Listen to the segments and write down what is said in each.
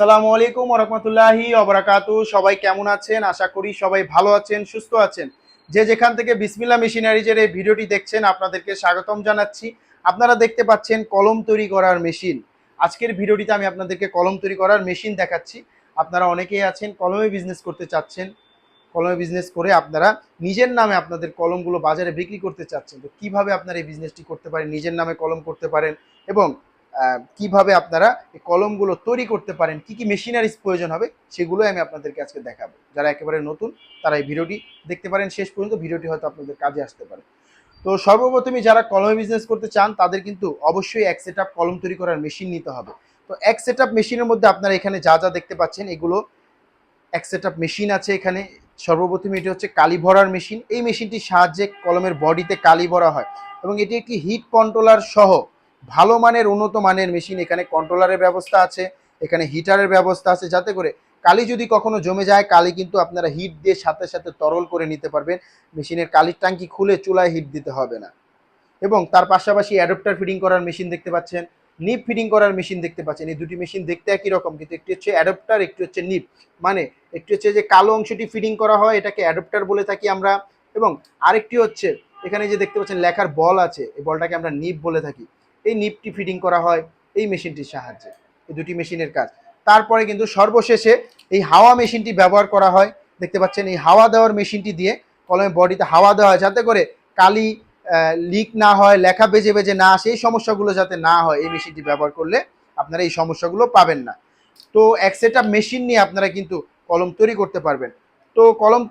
আসসালামু আলাইকুম রহমতুল্লাহি অবরাকাতু সবাই কেমন আছেন? আশা করি সবাই ভালো আছেন, সুস্থ আছেন। যে যেখান থেকে বিসমিল্লা মেশিনারিজের এই ভিডিওটি দেখছেন, আপনাদেরকে স্বাগতম জানাচ্ছি। আপনারা দেখতে পাচ্ছেন কলম তৈরি করার মেশিন। আজকের ভিডিওটিতে আমি আপনাদেরকে কলম তৈরি করার মেশিন দেখাচ্ছি। আপনারা অনেকেই আছেন, কলমে বিজনেস করতে চাচ্ছেন। কলমে বিজনেস করে আপনারা নিজের নামে আপনাদের কলমগুলো বাজারে বিক্রি করতে চাচ্ছেন। তো কীভাবে আপনারা এই বিজনেসটি করতে পারেন, নিজের নামে কলম করতে পারেন এবং কীভাবে আপনারা এই কলমগুলো তৈরি করতে পারেন, কি কি মেশিনারিজ প্রয়োজন হবে, সেগুলোই আমি আপনাদেরকে আজকে দেখাবো। যারা একেবারে নতুন, তারা এই ভিডিওটি দেখতে পারেন, শেষ পর্যন্ত ভিডিওটি হয়তো আপনাদের কাজে আসতে পারে। তো সর্বপ্রথমে যারা কলমে বিজনেস করতে চান, তাদের কিন্তু অবশ্যই এক সেট কলম তৈরি করার মেশিন নিতে হবে। তো এক সেট মেশিনের মধ্যে আপনারা এখানে যা যা দেখতে পাচ্ছেন, এগুলো এক সেট মেশিন আছে এখানে। সর্বপ্রথমে এটি হচ্ছে কালি ভরার মেশিন এই মেশিনটির সাহায্যে কলমের বডিতে কালি ভরা হয় এবং এটি একটি হিট কন্ট্রোলার সহ ভালো মানের, উন্নত মানের মেশিন, এখানে কন্ট্রোলারের ব্যবস্থা আছে, এখানে হিটারের ব্যবস্থা আছে, যাতে করে কালি যদি কখনো জমে যায়, কালি কিন্তু আপনারা হিট দিয়ে সাথে সাথে তরল করে নিতে পারবেন। মেশিনের কালির ট্যাঙ্কি খুলে চুলায় হিট দিতে হবে না। এবং তার পাশাপাশি অ্যাডপ্টার ফিটিং করার মেশিন দেখতে পাচ্ছেন নিপ ফিটিং করার মেশিন দেখতে পাচ্ছেন। এই দুটি মেশিন দেখতে একই রকম, কিন্তু একটি হচ্ছে অ্যাডপ্টার একটি হচ্ছে নিপ মানে একটি হচ্ছে যে কালো অংশটি ফিটিং করা হয়, এটাকে অ্যাডপ্টার বলে থাকি আমরা। এবং আরেকটি হচ্ছে, এখানে যে দেখতে পাচ্ছেন লেখার বল আছে, এই বলটাকে আমরা নিপ বলে থাকি। এই নিপটি ফিটিং করা হয় এই মেশিনটির সাহায্যে। এই দুটি মেশিনের কাজ। তারপরে কিন্তু সর্বশেষে এই হাওয়া মেশিনটি ব্যবহার করা হয়। দেখতে পাচ্ছেন, এই হাওয়া দেওয়ার মেশিনটি দিয়ে কলমের বডিতে হাওয়া দেওয়া হয় যাতে করে কালি লিক না হয়, লেখা বেজে বেজে না আসে, এই সমস্যাগুলো যাতে না হয়, এই মেশিনটি ব্যবহার করলে আপনারা এই সমস্যাগুলো পাবেন না। তো এক সেট মেশিন নিয়ে আপনারা কিন্তু কলম তৈরি করতে পারবেন। তো কলম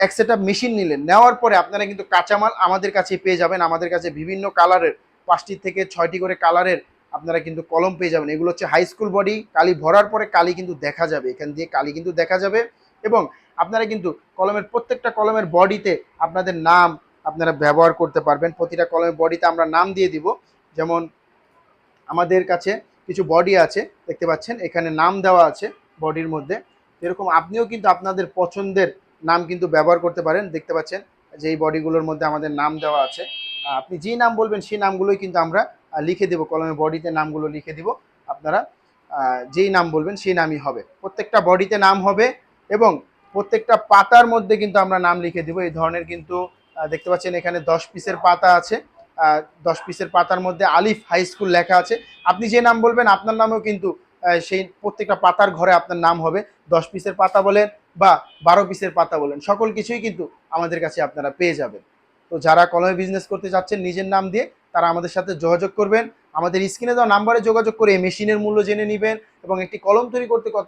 এক সেট মেশিন নিলেন, নেওয়ার পরে আপনারা কিন্তু কাঁচামাল আমাদের কাছে পেয়ে যাবেন, আমাদের কাছে বিভিন্ন কালারের পাঁচটি থেকে ছয়টি করে কালারের আপনারা কিন্তু কলম পেয়ে যাবেন। এগুলো হচ্ছে হাই স্কুল বডি কালি ভরার পরে কালি কিন্তু দেখা যাবে। এখান দিয়ে কালি কিন্তু দেখা যাবে এবং আপনারা কিন্তু কলমের প্রত্যেকটা কলমের বডিতে আপনাদের নাম আপনারা ব্যবহার করতে পারবেন। প্রতিটা কলমের বডিতে আমরা নাম দিয়ে দিব। যেমন আমাদের কাছে কিছু বডি আছে, দেখতে পাচ্ছেন? এখানে নাম দেওয়া আছে বডির মধ্যে। এরকম আপনিও কিন্তু আপনাদের পছন্দের নাম কিন্তু ব্যবহার করতে পারেন। দেখতে পাচ্ছেন? যে এই বডিগুলোর মধ্যে আমাদের নাম দেওয়া আছে। আপনি যেই নাম বলবেন সেই নামগুলোই কিন্তু আমরা লিখে দেবো, কলমের বডিতে নামগুলো লিখে দিব। আপনারা যেই নাম বলবেন সেই নামই হবে। প্রত্যেকটা বডিতে নাম হবে এবং প্রত্যেকটা পাতার মধ্যে কিন্তু আমরা নাম লিখে দিব। এই ধরনের কিন্তু দেখতে পাচ্ছেন এখানে দশ পিসের পাতা আছে। দশ পিসের পাতার মধ্যে আলিফ হাই স্কুল লেখা আছে। আপনি যে নাম বলবেন, আপনার নামেও কিন্তু সেই প্রত্যেকটা পাতার ঘরে আপনার নাম হবে। দশ পিসের পাতা বলেন বা বারো পিসের পাতা বলেন, সকল কিছুই কিন্তু আমাদের কাছে আপনারা পেয়ে যাবেন। তো যারা কলমে বিজনেস করতে চাচ্ছেন, নিজের নাম দিয়ে তারা আমাদের সাথে যোগাযোগ করবেন। আমাদের স্ক্রিনে দেওয়া নাম্বারে যোগাযোগ করে মেশিনের মূল্য জেনে নেবেন এবং একটি কলম তৈরি করতে কত